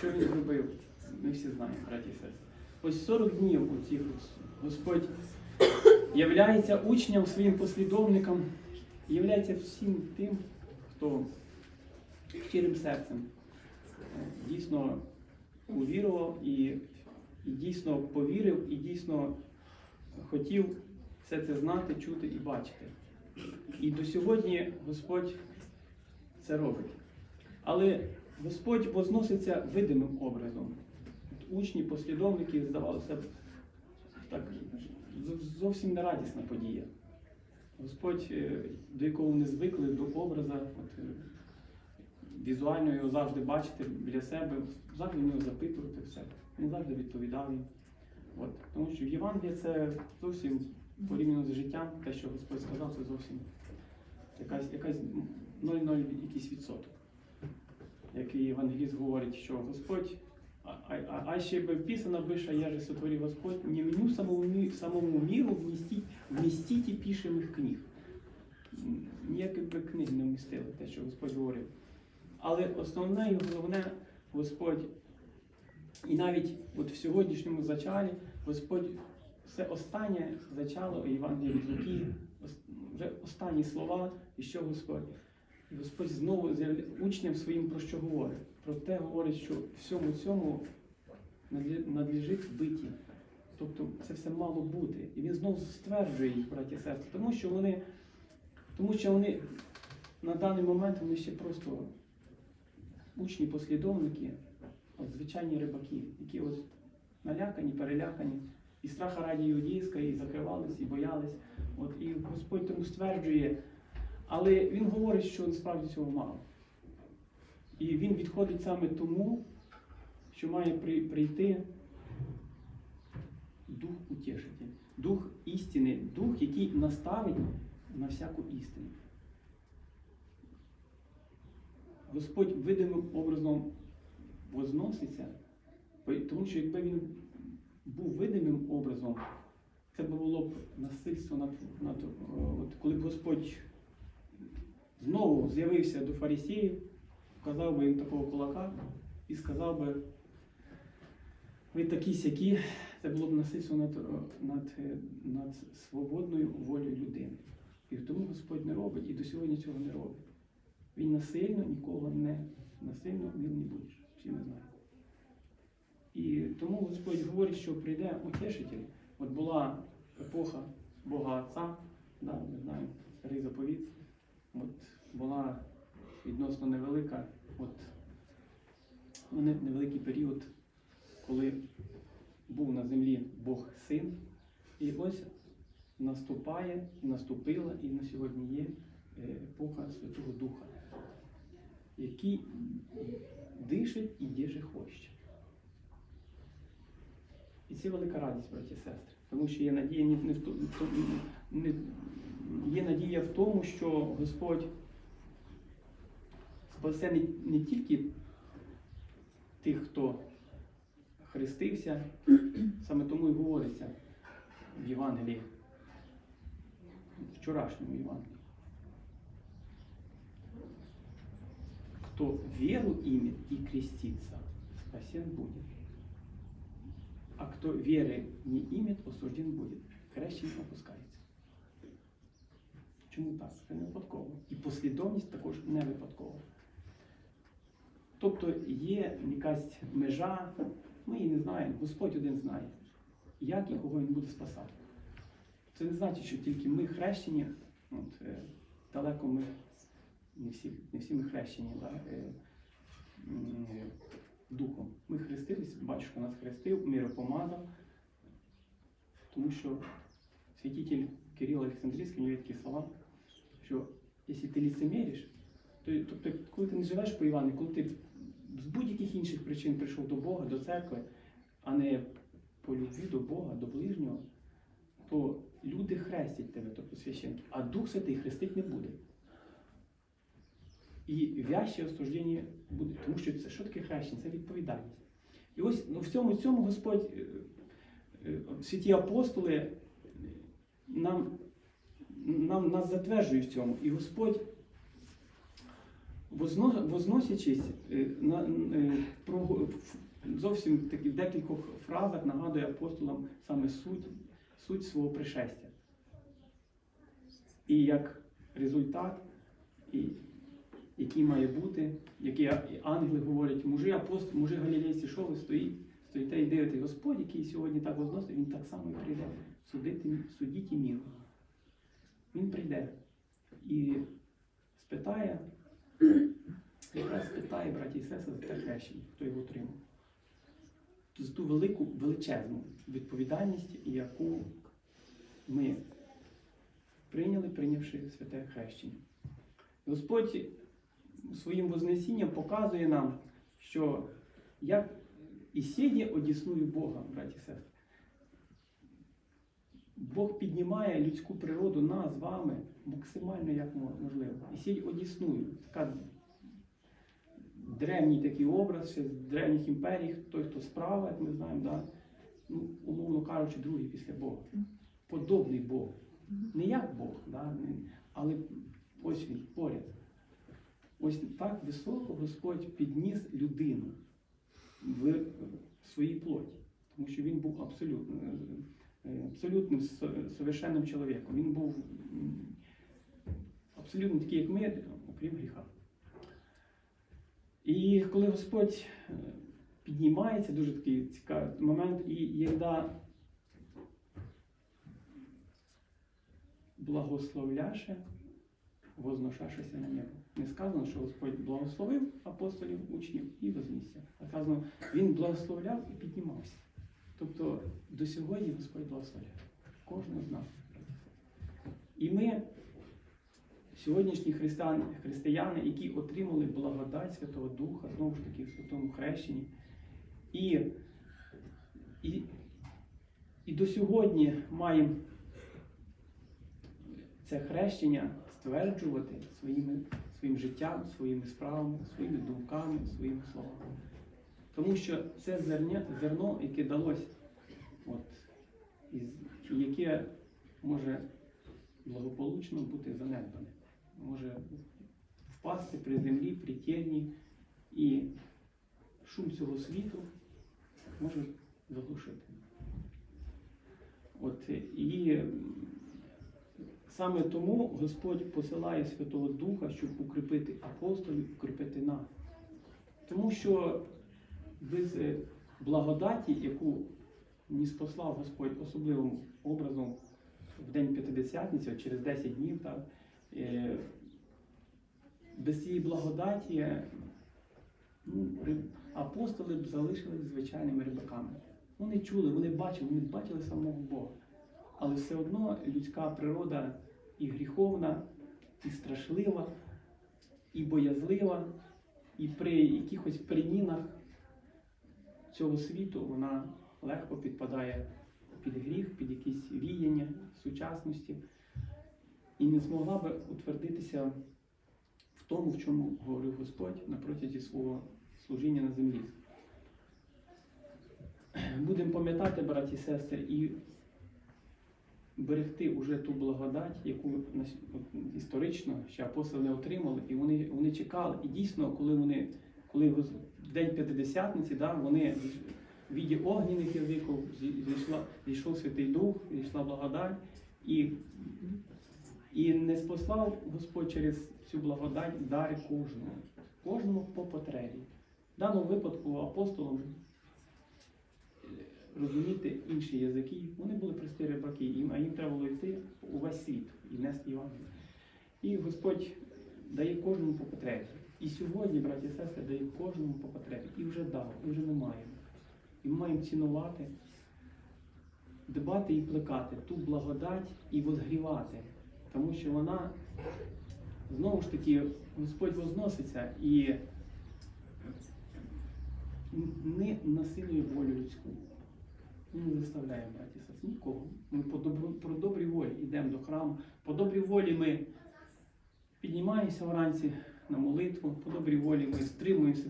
Що він зробив? Ми всі знаємо, браті сестри. Ось 40 днів у цих Господь являється учням своїм послідовникам, являється всім тим, хто щирим серцем е, дійсно увірував і, і дійсно повірив, і дійсно хотів все це знати, чути і бачити. І до сьогодні Господь це робить. Але Господь возноситься видимим образом. Учні, послідовники, здавалося б, так зовсім не радісна подія. Господь, е, до якого вони звикли, до образа, от, е, візуально його завжди бачити біля себе, завжди в нього запитувати все. Він завжди відповідав. От. Тому що в Євангелії це зовсім порівняно з життям, те, що Господь сказав, це зовсім якась, якась 0,0 якийсь відсоток. Який Євангеліст говорить, що Господь, а, а, а- ще би писано би, я же сотворив Господь, не меню самому, самому міру вмістіть, вмістіть і пишемих книг. Ніяких би книг не вмістили, те, що Господь говорив. Але основне і головне, Господь, і навіть от в сьогоднішньому зачалі, Господь все останнє зачало у Євангелії вже останні слова, і що Господь? І Господь знову учням своїм про що говорить? Про те говорить, що всьому цьому надлежить биті. Тобто це все мало бути. І він знову стверджує їх, браті сестри, тому що вони, тому що вони на даний момент вони ще просто учні, послідовники, от звичайні рибаки, які ось налякані, перелякані, і страха раді іудейська, і закривались, і боялись. От, і Господь тому стверджує, але Він говорить, що насправді цього мало. І він відходить саме тому, що має при- прийти дух утішитель, дух істини, дух, який наставить на всяку істину. Господь видимим образом возноситься, тому що якби він був видимим образом, це було б насильство над, над е, от коли б Господь знову з'явився до фарисеїв, показав би їм такого кулака і сказав би, ви такі сякі, це було б насильство над, над, над свободною волею людини. І тому Господь не робить і до сьогодні цього не робить. Він насильно нікого не насильно мил не будеш. Всі ми знаємо. І тому Господь говорить, що прийде утешитель. От була епоха Бога Отця, да, ми знаємо, старий заповіт. От була відносно невелика, от ну, невеликий період, коли був на землі Бог син. І ось наступає, наступила, і на сьогодні є е, епоха Святого Духа, який дишить і діже хоче. І це велика радість, браті і сестри. Тому що є надія не, в не, є надія в тому, що Господь спасе не, не тільки тих, хто хрестився, саме тому і говориться в Євангелії, вчорашньому Євангелії. Кто веру имет и крестится, спасен будет. А кто веры не имет, осужден будет. Хрещення опускається. Чому так? Це не випадково. І послідовність також не випадкова. Тобто є якась межа, ми її не знаємо, Господь один знає, як і кого він буде спасати. Це не значить, що тільки ми хрещені, от, е, далеко ми, не всі, не всі ми хрещені да, е, е, духом. Ми хрестились, батюшка нас хрестив, миропомазав, тому що святитель Кирил Олександрійський, у нього є такі слова, що якщо ти ліцеміриш, то, тобто, коли ти не живеш по Івані, коли ти з будь-яких інших причин прийшов до Бога, до церкви, а не по любві до Бога, до ближнього, то люди хрестять тебе, тобто священники, а Дух Святий хрестить не буде. І вяще осуждення буде, тому що це що таке хрещення? Це відповідальність. І ось ну, в цьому цьому Господь, е, е, святі апостоли нам, нам нас затверджують в цьому. І Господь Возно- Возносячись, е, на, е, про, зовсім таки в декількох фразах нагадує апостолам саме суть, суть свого пришестя. І як результат, і, який має бути, який ангели говорять, мужи апостоли, мужи галілейці, що ви стоїть, стоїте і дивитесь, Господь, який сьогодні так возносить, він так само і прийде. Судити, судіть і міру. Він прийде і спитає, якраз спитає браті і сестри за те хрещення, хто його отримав. За ту велику, величезну відповідальність, яку ми прийняли, прийнявши святе хрещення. Господь своїм вознесінням показує нам, що як і сіє одіснує Бога, браті і сестри. Бог піднімає людську природу нас з вами максимально як можливо. І сіль одісную. Така древній такий образ ще з древніх імперій, той, хто справа, як ми знаємо, да? ну, умовно кажучи, другий після Бога. Подобний Богу. Не як Бог, да? але ось він поряд. Ось так високо Господь підніс людину в своїй плоті. Тому що він був абсолютно, е, абсолютним совершенним чоловіком. Він був абсолютно такий, як ми, окрім гріха. І коли Господь е, піднімається, дуже такий цікавий момент, і єда благословляше, возношашися на небо. Не сказано, що Господь благословив апостолів, учнів і вознісся. А сказано, Він благословляв і піднімався. Тобто до сьогодні Господь благословляє кожного з нас. І ми, сьогоднішні християни, християни, які отримали благодать Святого Духа, знову ж таки в святому хрещенні, і, і, і до сьогодні маємо це хрещення стверджувати своїми, своїм життям, своїми справами, своїми думками, своїми словами. Тому що це зерня, зерно, яке далось, от, із, яке може благополучно бути занедбане, може впасти при землі, при тєрні, і шум цього світу може заглушити. От, і саме тому Господь посилає Святого Духа, щоб укріпити апостолів, укріпити нас. Тому що без е, благодаті, яку мені спослав Господь особливим образом в День П'ятидесятниці, через 10 днів, так, е, без цієї благодаті ну, апостоли б залишились звичайними рибаками. Вони чули, вони бачили, вони бачили самого Бога. Але все одно людська природа і гріховна, і страшлива, і боязлива, і при якихось принінах цього світу вона легко підпадає під гріх, під якісь віяння сучасності і не змогла би утвердитися в тому, в чому говорив Господь на протязі свого служіння на землі. Будемо пам'ятати, браті і сестри, і берегти уже ту благодать, яку історично ще апостоли отримали, і вони, вони чекали. І дійсно, коли вони, коли день П'ятидесятниці, да, вони в віді язиків зійшла, зійшов Святий Дух, зійшла благодать, і, і не спослав Господь через цю благодать дари кожному, кожному по потребі. В даному випадку апостолам е, розуміти інші язики, вони були прості рибаки, а їм треба було йти у весь світ і нести Євангеліє. І Господь дає кожному по потребі. І сьогодні, браті і сестри, дає кожному по потребі. І вже дав, і вже ми маємо. І ми маємо цінувати, дбати і плекати ту благодать і возгрівати. Тому що вона знову ж таки Господь возноситься і не насилює волю людську. Ми не заставляємо браті і сестри, нікого. Ми по добру, про добрій волі йдемо до храму. По добрій волі ми піднімаємося вранці на молитву, по добрій волі ми стримуємо себе